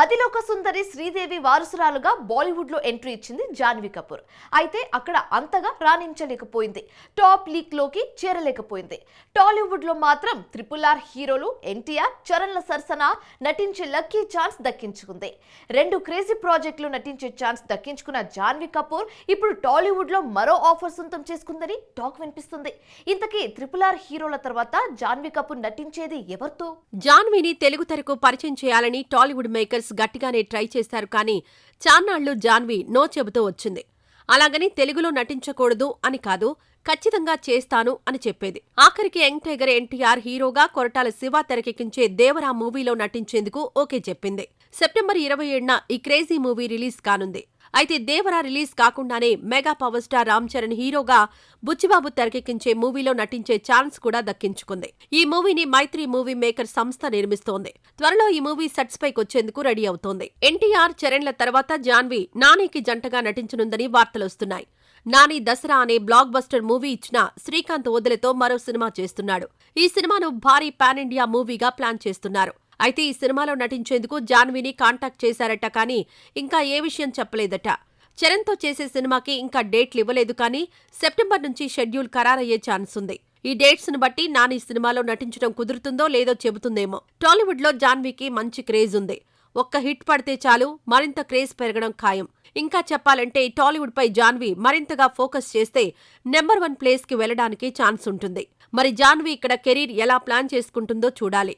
అతిలోక సుందరి శ్రీదేవి వారసురాలుగా బాలీవుడ్లో ఎంట్రీ ఇచ్చింది జాన్వీ కపూర్. అయితే అక్కడ అంతగా రాణించలేకపోయింది. టాప్ లీగ్లోకి చేరలేకపోయింది. టాలీవుడ్లో మాత్రం త్రిపుల్ ఆర్ హీరోలు ఎన్టీఆర్ చరణ్ల సరసన నటించే లక్కీ ఛాన్స్ దక్కించుకుంది. రెండు క్రేజీ ప్రాజెక్టులు నటించే ఛాన్స్ దక్కించుకున్న జాన్వీ కపూర్ ఇప్పుడు టాలీవుడ్లో మరో ఆఫర్ సొంతం చేసుకుందని టాక్ వినిపిస్తుంది. ఇంతకీ త్రిపుల్ ఆర్ హీరోల తర్వాత జాన్వీ కపూర్ నటించేది ఎవరితో? జాన్వీని తెలుగు తెరకు పరిచయం చేయాలని టాలీవుడ్ మేకర్స్ గట్టిగానే ట్రై చేశారు కానీ చాన్నాళ్ళు జాన్వి నో చెబుతూ వచ్చింది. అలాగని తెలుగులో నటించకూడదు అని కాదు ఖచ్చితంగా చేస్తాను అని చెప్పేది. ఆఖరికి యంగ్ టైగర్ ఎన్టీఆర్ హీరోగా కొరటాల శివ తెరకెక్కించే దేవరా మూవీలో నటించేందుకు ఓకే చెప్పింది. సెప్టెంబర్ ఇరవై ఏడున ఈ క్రేజీ మూవీ రిలీజ్ కానుంది. అయితే దేవరా రిలీజ్ కాకుండానే mega power star Ram Charan హీరోగా బుచ్చిబాబు తెరకెక్కించే మూవీలో నటించే ఛాన్స్ కూడా దక్కించుకుంది. ఈ మూవీని మైత్రి మూవీ మేకర్ సంస్థ నిర్మిస్తోంది. త్వరలో ఈ మూవీ సెట్స్ పైకి వచ్చేందుకు రెడీ అవుతోంది. ఎన్టీఆర్ చరణ్ల తర్వాత జాన్వి నానికి జంటగా నటించనుందని వార్తలొస్తున్నాయి నాని దసరా అనే బ్లాక్ బస్టర్ మూవీ ఇచ్చిన శ్రీకాంత్ వదిలేతో మరో సినిమా చేస్తున్నాడు. ఈ సినిమాను భారీ పాన్ ఇండియా మూవీగా ప్లాన్ చేస్తున్నారు. అయితే ఈ సినిమాలో నటించేందుకు జాన్వీని కాంటాక్ట్ చేశారట కానీ ఇంకా ఏ విషయం చెప్పలేదట. చరణ్తో చేసే సినిమాకి ఇంకా డేట్లు ఇవ్వలేదు కానీ సెప్టెంబర్ నుంచి షెడ్యూల్ ఖరారయ్యే ఛాన్స్ ఉంది. ఈ డేట్స్ను బట్టి నాని సినిమాలో నటించడం కుదురుతుందో లేదో చెబుతుందేమో. టాలీవుడ్లో జాన్వీకి మంచి క్రేజ్ ఉంది. ఒక్క హిట్ పడితే చాలు మరింత క్రేజ్ పెరగడం ఖాయం. ఇంకా చెప్పాలంటే టాలీవుడ్ పై జాన్వీ మరింతగా ఫోకస్ చేస్తే నెంబర్ వన్ ప్లేస్కి వెళ్ళడానికి ఛాన్స్ ఉంటుంది. మరి జాన్వీ ఇక్కడ కెరీర్ ఎలా ప్లాన్ చేసుకుంటుందో చూడాలి.